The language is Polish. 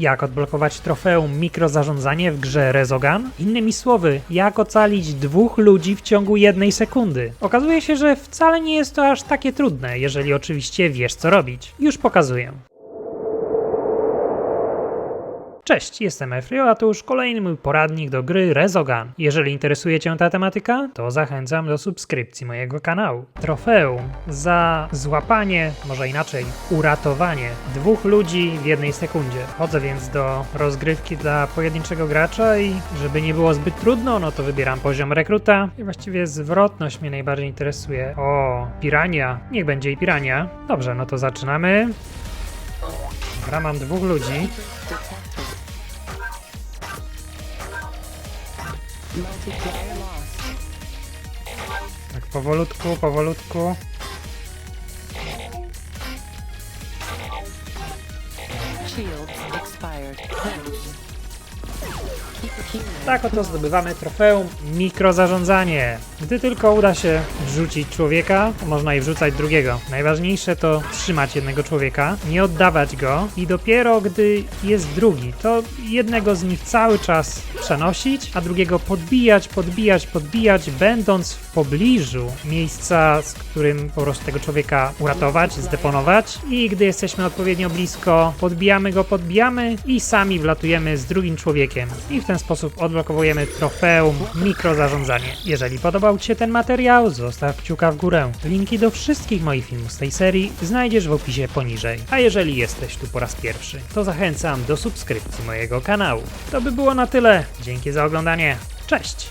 jak odblokować trofeum mikrozarządzanie w grze Rezogan? Innymi słowy, jak ocalić dwóch ludzi w ciągu jednej sekundy. Okazuje się, że wcale nie jest to aż takie trudne, jeżeli oczywiście wiesz co robić. Już pokazuję. Cześć, jestem Efrio, a to już kolejny mój poradnik do gry Rezogan. Jeżeli interesuje Cię ta tematyka, to zachęcam do subskrypcji mojego kanału. Trofeum za złapanie, może inaczej, uratowanie dwóch ludzi w jednej sekundzie. Chodzę więc do rozgrywki dla pojedynczego gracza i żeby nie było zbyt trudno, no to wybieram poziom rekruta i właściwie zwrotność mnie najbardziej interesuje. O, pirania. Niech będzie i pirania. Dobrze, no to zaczynamy. Dobra, mam dwóch ludzi. Tak, powolutku, powolutku. Shields expired. Tak oto zdobywamy trofeum mikrozarządzanie. Gdy tylko uda się wrzucić człowieka, można i wrzucać drugiego. Najważniejsze to trzymać jednego człowieka, nie oddawać go i dopiero gdy jest drugi, to jednego z nich cały czas przenosić, a drugiego podbijać, podbijać, podbijać, będąc w pobliżu miejsca, z którym po prostu tego człowieka uratować, zdeponować i gdy jesteśmy odpowiednio blisko, podbijamy go, podbijamy i sami wlatujemy z drugim człowiekiem i w ten sposób odblokowujemy trofeum mikrozarządzanie. Jeżeli podobał Ci się ten materiał, zostaw kciuka w górę. Linki do wszystkich moich filmów z tej serii znajdziesz w opisie poniżej. A jeżeli jesteś tu po raz pierwszy, to zachęcam do subskrypcji mojego kanału. To by było na tyle. Dzięki za oglądanie. Cześć!